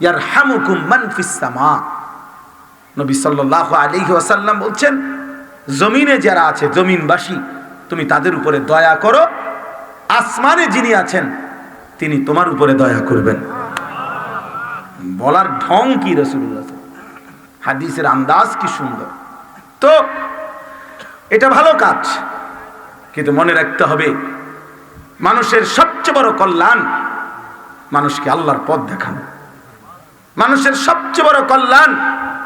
ইয়ার হামুকুম মানফিসামা নবী সাল্লাহ আলিহি ওয়াসাল্লাম বলছেন, জমিনে যারা আছে, জমিনবাসী, তুমি তাদের উপরে দয়া করো। আসমানে যিনি আছেন, তিনি তোমার উপরে দয়া করবেন। বলার ঢং কি রসুল্লাহ হাদিসের আন্দাজ কি সুন্দর। তো, এটা ভালো কাজ, কিন্তু মনে রাখতে হবে, মানুষের সবচেয়ে বড় কল্যাণ, মানুষকে আল্লাহর পথ দেখানো। মানুষের সবচেয়ে বড় কল্যাণ,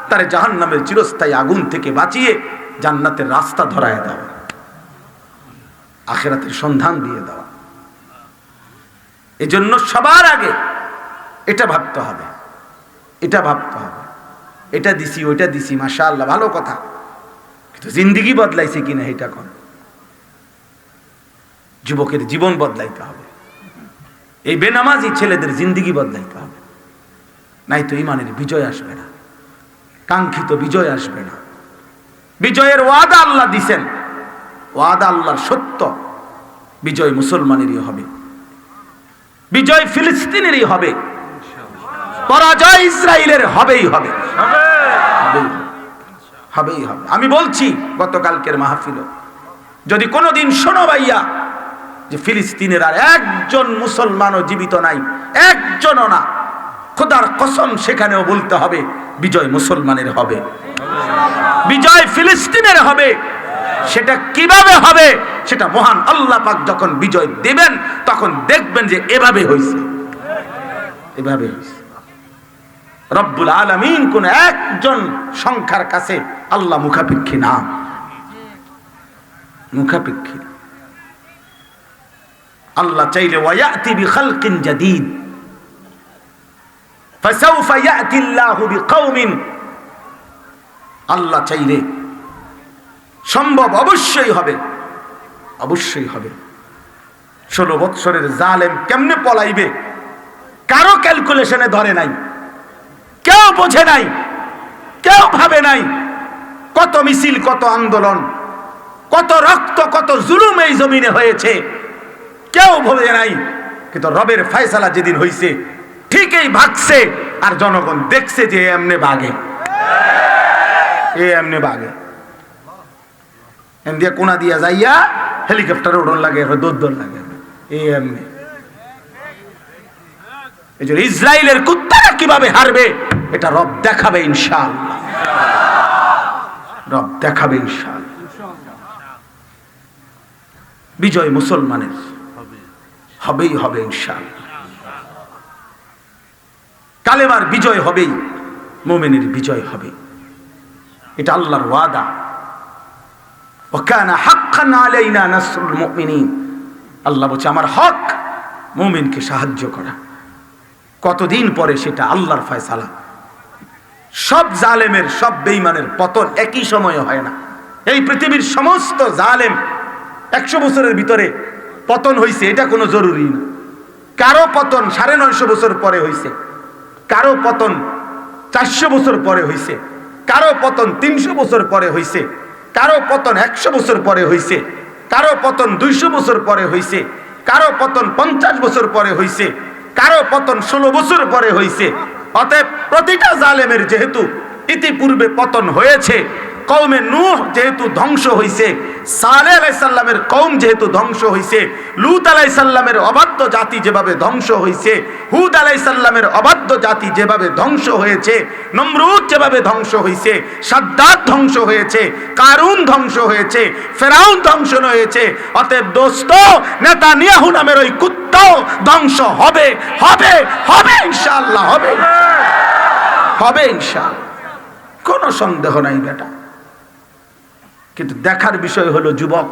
তার জাহান নামের চিরস্থায়ী আগুন থেকে বাঁচিয়ে জান্নাতের রাস্তা ধরায় দেওয়া আখেরাতের সন্ধান দিয়ে দেওয়া এজন্য সবার আগে এটা ভাবতে হবে। এটা ভাবতে হবে। এটা দিছি, ওইটা দিছি মাসা আল্লাহ ভালো কথা। কিন্তু জিন্দিগি বদলাইছে কিনা এটা কর যুবকের জীবন বদলাইতে হবে। এই বেনামাজি ছেলেদের জিন্দিগি বদলাইতে হবে। নাই তো ইমানের বিজয় আসবে না। কাঙ্ক্ষিত বিজয় আসবে না। বিজয়ের ওয়াদা আল্লাহ দিছেন। ওয়াদা আল্লাহর সত্য। বিজয় মুসলমানেরই হবে। বিজয় ফিলিস্তিনেরই হবে। পরাজয় ইসরায়েলের হবেই হবে। হবেই হবে। আমি বলছি, গতকালকের মাহফিল যদি কোনোদিন শোনো ভাইয়া, যে ফিলিস্তিনের আর একজন মুসলমানও জীবিত নাই, একজনও না। খোদার কসম সেখানেও বলতে হবে, বিজয় মুসলমানের হবে। বিজয় ফিলিস্তিনের হবে। সেটা কীভাবে হবে? সেটা মহান আল্লাহ পাক যখন বিজয় দেবেন, তখন দেখবেন যে এভাবে হয়েছে এভাবে হয়েছে রব্বুল আলমিন কোন একজন সংখ্যার কাছে আল্লাহ মুখাপেক্ষী না। মুখাপেক্ষী। আল্লাহ চাইলে ওয়ায়াতি বিখালকিন জাদীদ। ফাসাউফা ইয়াতি আল্লাহু চাইলে সম্ভব অবশ্যই হবে অবশ্যই হবে। ষোলো বৎসরের জালেম কেমনে পলাইবে? কারও ক্যালকুলেশনে ধরে নাই, কেউ বোঝে নাই, কেউ ভাবে নাই কত মিছিল, কত আন্দোলন, কত রক্ত, কত জুলুম এই জমিনে হয়েছে। কেউ বোঝে নাই, কিন্তু রবের ফয়সালা যেদিন হইছে ঠিকই ভাগছে, আর জনগণ দেখছে যে এমনে বাগে এ এমনে বাগে এম দিয়ে কোনা দিয়া যাইয়া হেলিকপ্টার উড়ন লাগে দৌড় লাগে। এ এমনি। এই জন্য ইসরায়েলের কুত্তারা কীভাবে হারবে, এটা রব দেখাবে ইনশাআল্লাহ। রব দেখাবে ইনশাল বিজয় মুসলমানের। হবেই হবে ইনশাআল্লাহ। কালেমার বিজয় হবেই, মোমেনের বিজয় হবে। এটা আল্লাহর ওয়াদা। আল্লাহ বলছে, আমার হক সাহায্য করা। কতদিন পরে সেটা আল্লাহর ফয়সালা। সব জালেমের, সব বেইমানের পতন একই সময়ে হয় না। এই পৃথিবীর সমস্ত জালেম একশো বছরের ভিতরে পতন হয়েছে এটা কোনো জরুরি না। কারও পতন সাড়ে নয়শো বছর পরে হয়েছে কারও পতন চারশো বছর পরে হয়েছে কারও পতন তিনশো বছর পরে হয়েছে কারও পতন একশো বছর পরে হয়েছে কারও পতন দুইশো বছর পরে হয়েছে কারও পতন পঞ্চাশ বছর পরে হয়েছে কারও পতন ষোলো বছর পরে হয়েছে অতএব প্রতিটা জালেমের যেহেতু ইতিপূর্বে পতন হয়েছে কৌমে নূহ যেহেতু ধ্বংস হয়েছে সালে আলাইসাল্লামের কৌম যেহেতু ধ্বংস হয়েছে লুত আলাইসাল্লামের অবাধ্য জাতি যেভাবে ধ্বংস হয়েছে হুদ আলাইসাল্লামের অবাধ্য জাতি যেভাবে ধ্বংস হয়েছে, নমরুদ যেভাবে ধ্বংস হয়েছে সাদ্দাত ধ্বংস হয়েছে, কারুন ধ্বংস হয়েছে, ফেরাউন ধ্বংস হয়েছে, অতএব দোস্ত নেতা নিয়াহু নামের ওই কুত্তাও ধ্বংস হবে হবে হবে ইনশাআল্লাহ, হবে। হবে ইনশাআল্লাহ। কোনো সন্দেহ নাই বেটা। কিন্তু দেখার বিষয় হলো, যুবক,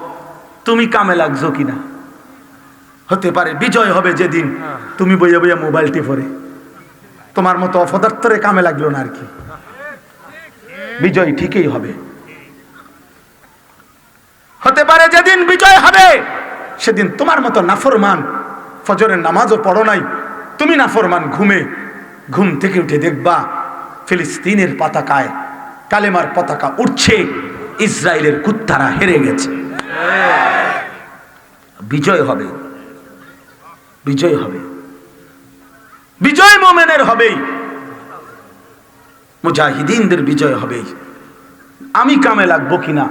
তুমি কামে লাগছো কিনা? হতে পারে বিজয় হবে যেদিন তুমি বইয়া বইয়া মোবাইল টিপরে তোমার মতো অপদার্থরে কামে লাগল না আর কি। বিজয় ঠিকই হবে। হতে পারে যেদিন বিজয় হবে, সেদিন তোমার মতো নাফরমান, ফজরের নামাজও পড়ো নাই, তুমি নাফরমান ঘুমে, ঘুম থেকে উঠে দেখবা, ফিলিস্তিনের পতাকায় কালেমার পতাকা উঠছে। ইসরায়েলের কুত্তারা হেরে গেছে। বিজয় হবে। বিজয় হবে। বিজয় মোমেনের হবেই। মুজাহিদিনদের বিজয় হবেই। আমি কামে লাগবো কিনা?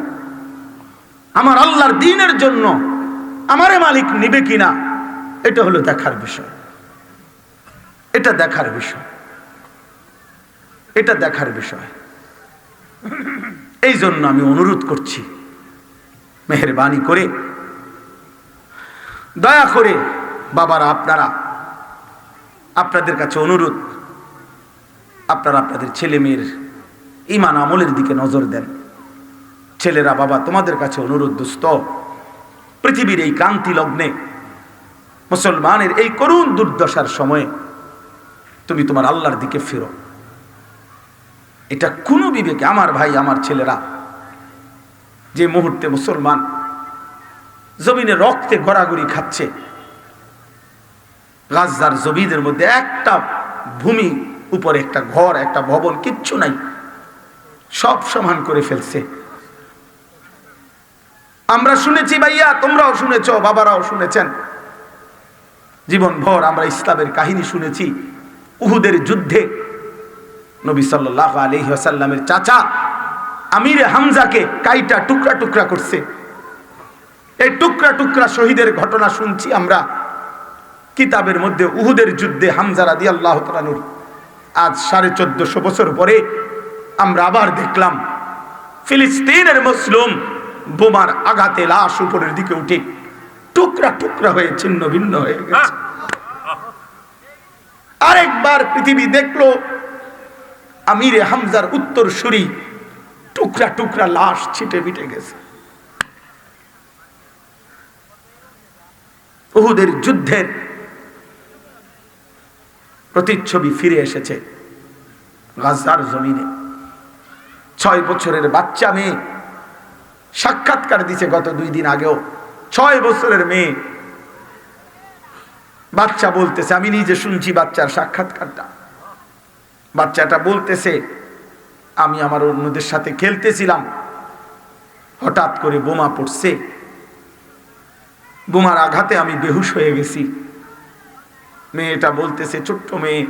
আমার আল্লাহর দিনের জন্য আমারে মালিক নিবে কিনা? এটা হলো দেখার বিষয়। এটা দেখার বিষয়। এটা দেখার বিষয়। এই জন্য আমি অনুরোধ করছি, মেহরবানি করে, দয়া করে বাবারা, আপনারা, আপনাদের কাছে অনুরোধ, আপনারা আপনাদের ছেলে মেয়ের ইমান আমলের দিকে নজর দেন। ছেলেরা, বাবা, তোমাদের কাছে অনুরোধ দুস্ত পৃথিবীর এই ক্রান্তি লগ্নে, মুসলমানের এই করুণ দুর্দশার সময়ে তুমি তোমার আল্লাহর দিকে ফেরো। এটা কোনো বিবেকে, আমার ভাই, আমার ছেলেরা যে মুহূর্তে মুসলমান, জমিনে রক্তে গড়াগড়ি খাচ্ছে গাজার জমিদের মধ্যে একটা ভূমি, উপরে একটা ঘর, একটা ভবন, কিচ্ছু নাই, সব সমান করে ফেলছে। আমরা শুনেছি ভাইয়া, তোমরাও শুনেছ, বাবারাও শুনেছেন। জীবন ভর আমরা ইসলামের কাহিনী শুনেছি, উহুদের যুদ্ধে নবী সাল্লাহ আলহিহাসাল্লামের চাচা আমিরে হামজাকে কাইটা টুকরা টুকরা করছে। এই টুকরা টুকরা শহীদের ঘটনা শুনছি আমরা। কিতাবের মধ্যে উহুদের যুদ্ধে হামজারা রাদি আল্লাহ তালানুর আজ সাড়ে চোদ্দশো বছর পরে আমরা আবার দেখলাম, ফিলিস্তিনের মুসলিম বোমার আঘাতে লাশ উপরের দিকে উঠে টুকরা টুকরা হয়ে, ছিন্ন ভিন্ন হয়ে গেছে। আরেকবার পৃথিবী দেখল আমিরে হামজার উত্তর সুরি টুকরা টুকরা লাশ ছিটে মিটে গেছে। উহুদের যুদ্ধের প্রতিচ্ছবি ফিরে এসেছে গাজার জমিনে। ছয় বছরের বাচ্চা মেয়ে সাক্ষাৎকার দিছে গত দুই দিন আগেও। ছয় বছরের মেয়ে। বাচ্চা বলতেছে, আমি নিজে শুনছি বাচ্চার সাক্ষাৎকারটা। বাচ্চাটা বলতেছে, আমি আমার অন্যদের সাথে খেলতেছিলাম। হঠাৎ করে বোমা পড়ছে। বোমার আঘাতে আমি বেহুশ হয়ে গেছি। মেয়েটা বলতেছে, ছোট্ট মেয়ে,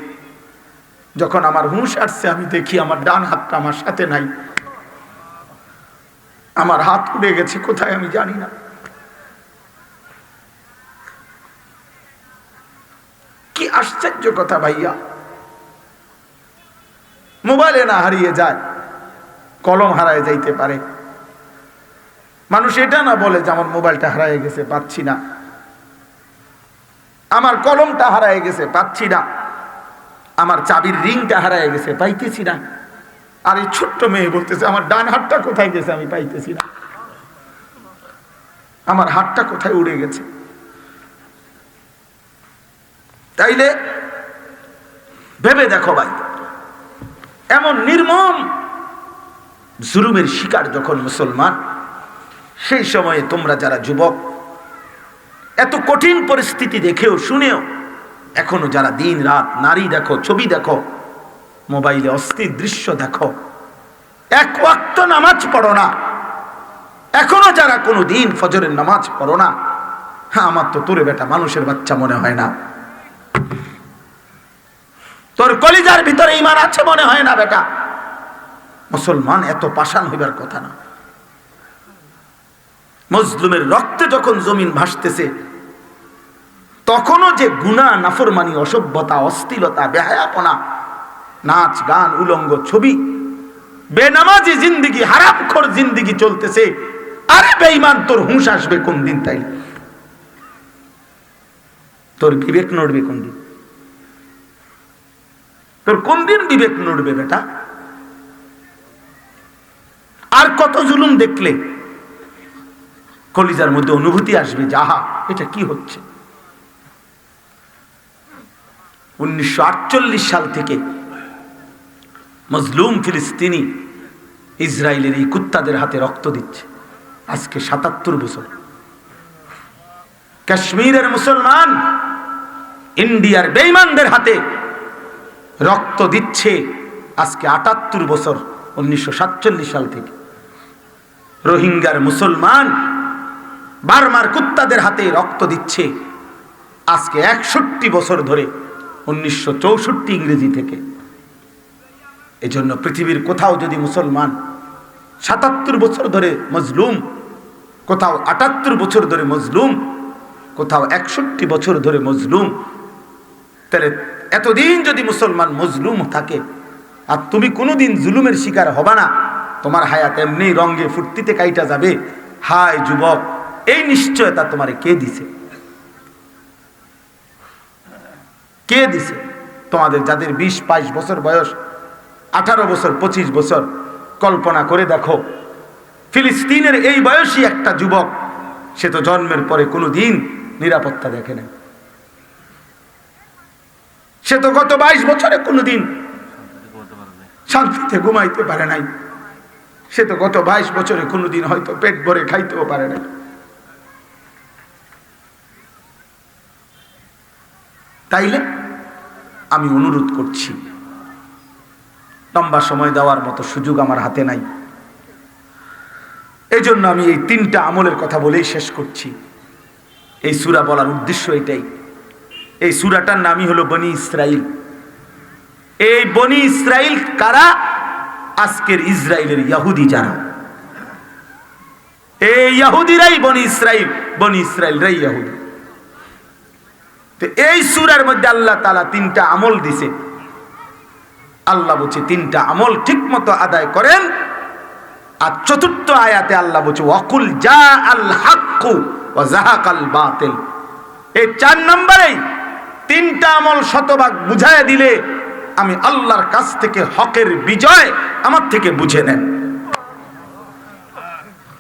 যখন আমার হুঁশ আসছে, আমি দেখি আমার ডান হাতটা আমার সাথে নাই। আমার হাত উড়ে গেছে, কোথায় আমি জানি না। কি আশ্চর্য কথা ভাইয়া। মোবাইলে না হারিয়ে যায়, কলম হারায় যাইতে পারে। মানুষ এটা না বলে যে, আমার মোবাইলটা হারায় গেছে, পাচ্ছি না। আমার কলমটা হারায় গেছে, পাচ্ছি না। আমার চাবির রিংটা হারায় গেছে, পাইতেছি না। আর এই ছোট্ট মেয়ে বলতেছে, আমার ডান হাতটা কোথায় গেছে, আমি পাইতেছি না। আমার হাতটা কোথায় উড়ে গেছে? তাইলে, ভেবে দেখো ভাই। এমন নির্মম জুলুমের শিকার যখন মুসলমান, সেই সময়ে তোমরা যারা যুবক, এত কঠিন পরিস্থিতি দেখেও শুনেও, এখনও যারা দিন রাত নারী দেখো, ছবি দেখো, মোবাইলে অস্থির দৃশ্য দেখো, এক ওয়াক্ত নামাজ পড়ো না। এখনও যারা কোনো দিন ফজরের নামাজ পড়ো না হ্যাঁ আমার তো তোরে বেটা মানুষের বাচ্চা মনে হয় না। তোর কলিজার ভিতরে ইমান আছে মনে হয় না বেটা? মুসলমান এত পাষাণ হইবার কথা না। মজলুমের রক্তে যখন জমিন ভাসতেছে, তখনও যে গুণা, নাফরমানি, অসভ্যতা অস্থিরতা বেহায়াপনা, নাচ, গান, উলঙ্গ ছবি, বেনামাজি জিন্দিগি, হারামখোর জিন্দিগি চলতেছে, আরে বেঈমান, তোর হুঁশ আসবে কোন দিন তাই তোর বিবেক নড়বে কোন দিন তোর কোন দিন বিবেক নড়বে বেটা? আর কত জুলুম দেখলে কলিজার মধ্যে অনুভূতি আসবে যাহা এটা কি হচ্ছে? উনিশশো সাল থেকে মজলুম ফিলিস্তিনি ইসরায়েলের এই কুত্তাদের হাতে রক্ত দিচ্ছে। আজকে সাতাত্তর বছর। কাশ্মীরের মুসলমান, ইন্ডিয়ার বেইমানদের হাতে রক্ত দিচ্ছে আজকে আটাত্তর বছর, উনিশশো সাতচল্লিশ সাল থেকে। রোহিঙ্গার মুসলমান বারমার কুত্তাদের হাতে রক্ত দিচ্ছে আজকে একষট্টি বছর ধরে, উনিশশো চৌষট্টি ইংরেজি থেকে। এই জন্য পৃথিবীর কোথাও যদি মুসলমান সাতাত্তর বছর ধরে মজলুম, কোথাও আটাত্তর বছর ধরে মজলুম, কোথাও একষট্টি বছর ধরে মজলুম, তাহলে এতদিন যদি মুসলমান মজলুম থাকে, আর তুমি কোনোদিন জুলুমের শিকার হবা না, তোমার হায়াত এমনি রঙ্গে ফুর্তিতে কাইটা যাবে। হায় যুবক, এই নিশ্চয়তা তোমারে কে দিছে? কে দিছে? তোমাদের যাদের বিশ, বাইশ বছর বয়স, আঠারো বছর, পঁচিশ বছর, কল্পনা করে দেখো, ফিলিস্তিনের এই বয়সী একটা যুবক, সে তো জন্মের পরে কোনো দিন নিরাপত্তা দেখে না সে তো গত বাইশ বছরে কোনো দিন শান্তিতে ঘুমাইতে পারে নাই। সে তো গত বাইশ বছরে কোনোদিন হয়তো পেট ভরে খাইতেও পারে নাই। তাইলে আমি অনুরোধ করছি, লম্বা সময় দেওয়ার মতো সুযোগ আমার হাতে নাই। এই জন্য আমি এই তিনটা আমলের কথা বলেই শেষ করছি। এই সুরা বলার উদ্দেশ্য এটাই। এই সুরাটার নামই হলো বনি ইসরাইল। এই বনি ইসরাইল কারা? আজকের ইসরায়েলের ইয়াহুদি যারা। এই ইয়াহুদিরাই বনি ইসরাইল, বনি ইসরায়েলরাই ইয়াহুদি। তো এই সুরার মধ্যে আল্লাহ তালা তিনটা আমল দিছে। আল্লাহ বলছে, তিনটা আমল ঠিক মতো আদায় করেন। আর চতুর্থ আয়াতে আল্লাহ বলছে, ওয়াকুল যা আল হাক্কু ও জাহাকাল বাতিল। এই চার নম্বরেই তিনটা আমল শতভাগ বুঝায় দিলে আমি আল্লাহর কাছ থেকে হকের বিজয় আমার থেকে বুঝে নেন।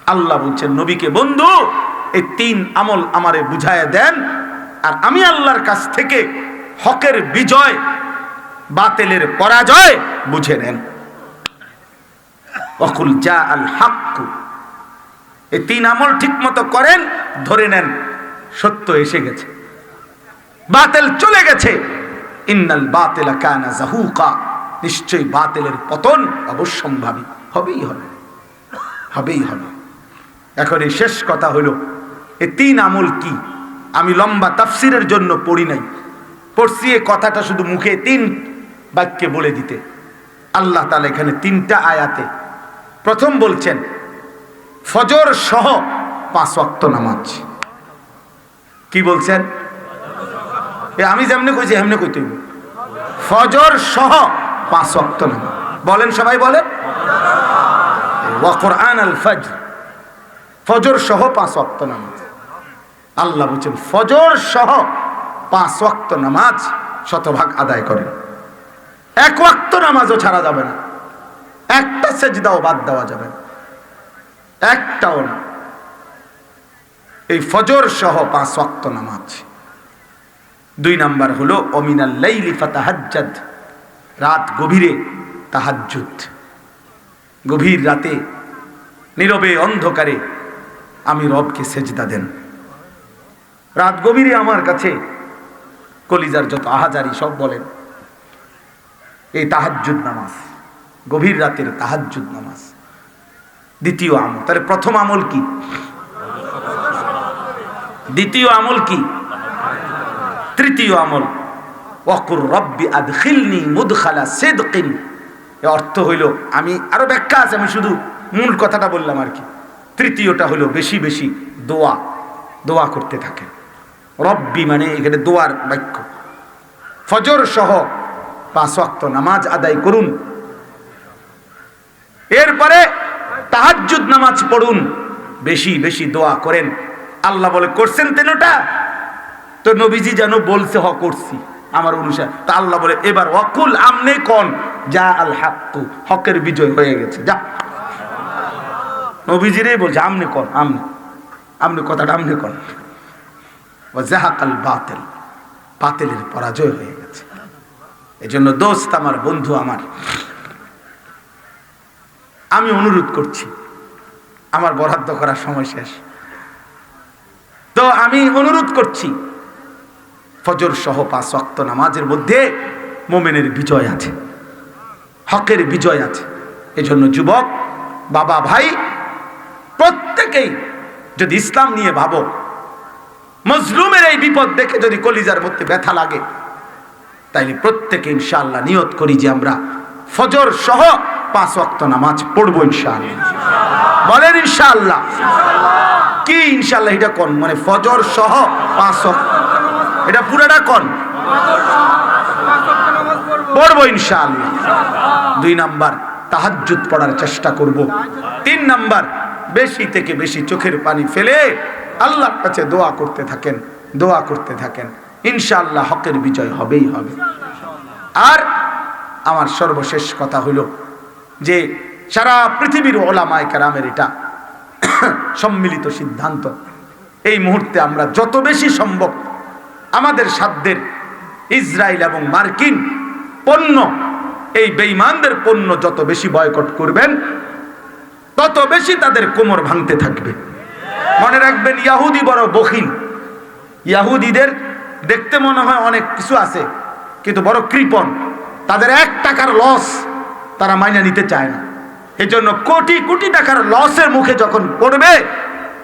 আল্লাহ বলছেন, নবীকে, বন্ধু, এই তিন আমল আমারে বুঝায় দেন আর আমি আল্লাহর কাছ থেকে হকের বিজয়, বাতিলের পরাজয় বুঝে নেন। অকুল যা আল হাক্কু। এই তিন আমল ঠিক মতো করেন, ধরে নেন, সত্য এসে গেছে। বাতেল চলে গেছে। ইন্নাল বাতেলা কানা জাহুকা। নিশ্চয়ই বাতেলের পতন অবশ্যম্ভাবী হবেই হবে। হবেই হবে। এখন এই শেষ কথা হলো, এ তিন আমল কি? আমি লম্বা তাফসিরের জন্য পড়ি নাই। পড়ছি এ কথাটা শুধু মুখে তিন বাক্যে বলে দিতে। আল্লাহ তালা এখানে তিনটা আয়াতে প্রথম বলছেন, ফজর সহ পাঁচ ওয়াক্ত নামাজ। কি বলছেন? আমি যেমনি কইছি এমনি কইতে। ফজর সহ পাঁচ ওয়াক্ত নামাজ। বলেন, সবাই বলেন? ওয়া কোরআন আল ফজর। ফজর সহ পাঁচ ওয়াক্ত নামাজ। আল্লাহ বলছেন, ফজর সহ পাঁচ ওয়াক্ত নামাজ শতভাগ আদায় করেন। এক ওয়াক্ত নামাজও ছাড়া যাবে না। একটা সেজদাও বাদ দেওয়া যাবে না। একটাও না। এই ফজর সহ পাঁচ ওয়াক্ত নামাজ। দুই নাম্বার হলো অমিনাল্লাইলি ফাতাহাজ্জাদ। রাত গভীরে তাহাজ্জুদ। গভীর রাতে, নীরবে অন্ধকারে আমি রবকে সেজদা দেন। রাত গভীরে আমার কাছে কলিজার যত আহাজারি সব বলেন, এই তাহাজ্জুদ নামাজ, গভীর রাতের তাহাজ্জুদ নামাজ, দ্বিতীয় আমল। তাহলে প্রথম আমল কি? দ্বিতীয় আমল কি? তৃতীয় আমল। ওয়াকুর রব্বি আদখিলনি মুদখালা সিদকিন। এর অর্থ হইল, আমি আরও ব্যাখ্যা আছে, আমি শুধু মূল কথাটা বললাম আর কি। তৃতীয়টা হলো বেশি বেশি দোয়া দোয়া করতে থাকে। রব্বি মানে এখানে দোয়ার বাক্য। ফজর সহ পাঁচ ওয়াক্ত নামাজ আদায় করুন। এরপরে তাহাজ্জুদ নামাজ পড়ুন। বেশি বেশি দোয়া করেন। আল্লাহ বলে, করছেন তেনটা? তো নবীজি যেন বলছে হ করছি আমার অনুসার। তা আল্লাহ বলে, এবার অকুল আমনে কন? যা আল হাক্কু, হকের বিজয় হয়ে গেছে। যা। নবীজিরে বলছে, আমনে কন? আমনে। আমনে কথাটা আমনে কন? ও জাহাকাল বাতেল, বাতেলের পরাজয় হয়ে গেছে। এই জন্য দোস্ত আমার, বন্ধু আমার, আমি অনুরোধ করছি, আমার বরাদ্দ করার সময় শেষ। তো আমি অনুরোধ করছি ফজর সহ পাঁচ ওয়াক্ত নামাজের মধ্যে মোমেনের বিজয় আছে, হকের বিজয় আছে। এজন্য যুবক, বাবা, ভাই, প্রত্যেকেই যদি ইসলাম নিয়ে ভাবো, মজলুমের এই বিপদ দেখে যদি কলিজার মধ্যে ব্যথা লাগে, তাইলে প্রত্যেকে ইনশাআল্লাহ নিয়ত করি যে আমরা ফজর সহ পাঁচ ওয়াক্ত নামাজ পড়ব ইনশাআল্লাহ। বলেন ইনশাআল্লাহ। কি ইনশাআল্লাহ? এটা কোন? মানে ফজর সহ পাঁচ ওয়াক্ত এটা পুরাটা কোন? পড়ব ইনশাআল্লাহ। দুই নাম্বার, তাহাজ্জুদ পড়ার চেষ্টা করব। তিন নাম্বার, বেশি থেকে বেশি চোখের পানি ফেলে আল্লাহর কাছে দোয়া করতে থাকেন, দোয়া করতে থাকেন। ইনশাআল্লাহ হকের বিজয় হবেই হবে। আর আমার সর্বশেষ কথা হলো যে, সারা পৃথিবীর ওলামায় কারামের এটা সম্মিলিত সিদ্ধান্ত। এই মুহূর্তে আমরা যত বেশি সম্ভব আমাদের সাধ্যের ইসরায়েল এবং মার্কিন পণ্য, এই বেঈমানদের পণ্য যত বেশি বয়কট করবেন, তত বেশি তাদের কোমর ভাঙতে থাকবে। মনে রাখবেন, ইয়াহুদি বড় বখিল। ইয়াহুদিদের দেখতে মনে হয় অনেক কিছু আছে, কিন্তু বড় কৃপণ। তাদের এক টাকার লস তারা মাইনে নিতে চায় না। এই জন্য কোটি কোটি টাকার লসের মুখে যখন পড়বে,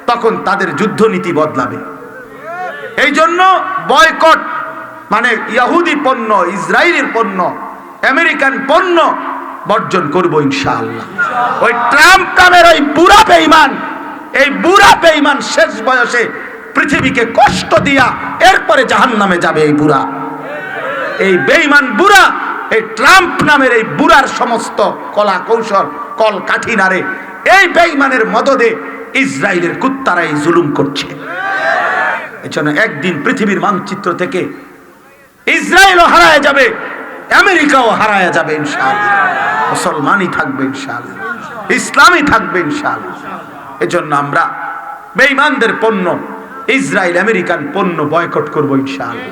তখন তাদের যুদ্ধনীতি বদলাবে। এই জন্য বয়কট মানে ইয়াহুদি পণ্য ইসরায়েলের পণ্য, আমেরিকান পণ্য বর্জন করব ইনশাআল্লাহ। ওই ট্রাম্প নামের ওই বুড়া বেঈমান, এই বুড়া বেঈমান শেষ বয়সে পৃথিবীকে কষ্ট দিয়া এরপরে জাহান নামে যাবে এই বুড়া। এই বেঈমান বুড়া, এই ট্রাম্প নামের এই বুড়ার সমস্ত কলা কৌশল কল কাঠি নারে এই বেঈমানের মদদে ইসরায়েলের কুত্তারা এই জুলুম করছে। এজন্য একদিন পৃথিবীর মানচিত্র থেকে ইসরায়েলও হারায় যাবে আমেরিকাও হারায় যাবে ইনশাআল্লাহ। মুসলমানই থাকবে ইনশাআল্লাহ। ইসলামই থাকবে ইনশাআল্লাহ। এজন্য আমরা বেঈমানদের পণ্য ইসরায়েল আমেরিকান পণ্য বয়কট করব ইনশাআল্লাহ।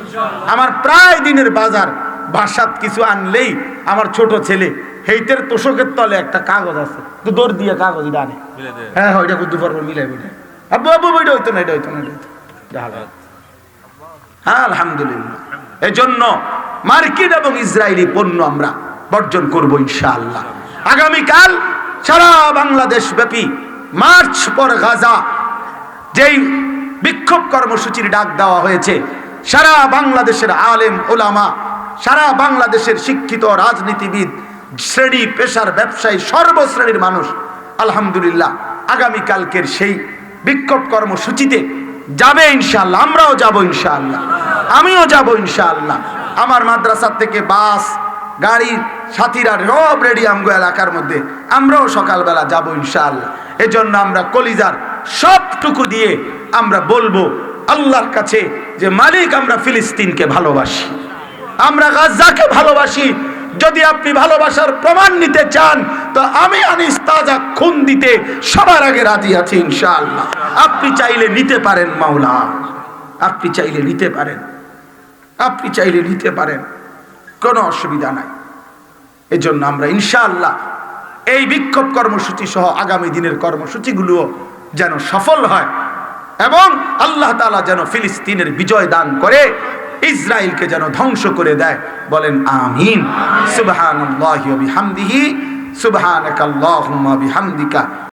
আমার প্রায় দিনের বাজার ভাষাত কিছু আনলেই আমার ছোট ছেলে হেইতের তোষকের তলে একটা কাগজ আছে দৌড় দিয়ে কাগজ আনে হ্যাঁ হ্যাঁ ওইটা কুদ্দু পর্ব মিলাই বলে আব্বু আব্বু ওইটা হইতো না এটা হইতো না এটা হইতো। হ্যাঁ আলহামদুলিল্লাহ। এজন্য মার্কিন এবং ইসরায়েলি পণ্য আমরা বর্জন করব ইনশাআল্লাহ। আগামীকাল সারা বাংলাদেশ ব্যাপী মার্চ পর গাজা, যেই বিক্ষোভ কর্মসূচির ডাক দেওয়া হয়েছে, সারা বাংলাদেশের আলেম ওলামা, সারা বাংলাদেশের শিক্ষিত রাজনীতিবিদ, শ্রেণি, পেশার ব্যবসায়ী, সর্বশ্রেণীর মানুষ, আলহামদুলিল্লাহ, আগামীকালকের সেই বিক্ষোভ কর্মসূচিতে যাবে ইনশাআল্লাহ, আমরাও যাব ইনশাল্লাহ আমিও যাব ইনশাল্লাহ আমার মাদ্রাসার থেকে বাস, গাড়ি, সাথীরা সব রেডি আমগো এলাকার মধ্যে, আমরাও সকালবেলা যাব ইনশাল্লাহ এজন্য আমরা কলিজার সবটুকু দিয়ে আমরা বলব, আল্লাহর কাছে যে মালিক আমরা ফিলিস্তিনকে ভালোবাসি, আমরা গাজাকে ভালোবাসি যদি আপনি ভালোবাসার প্রমাণ নিতে চান, তো আমি আনিস তাজা খুন দিতে সবার আগে রাজি আছি, ইনশাআল্লাহ। আপনি চাইলে নিতে পারেন, মাওলা। আপনি চাইলে নিতে পারেন। আপনি চাইলে নিতে পারেন। কোনো অসুবিধা নাই। এজন্য আমরা, ইনশাআল্লাহ, এই বিক্ষোভ কর্মসূচি সহ আগামী দিনের কর্মসূচিগুলোও যেন সফল হয় এবং আল্লাহ তাআলা যেন ফিলিস্তিনের বিজয় দান করে ইসরায়েলকে যেন ধ্বংস করে দেয়। বলেন আমিন। সুবহানাল্লাহি ওয়া বিহামদিহি। সুবহানাকাল্লাহুম্মা বিহামদিকা।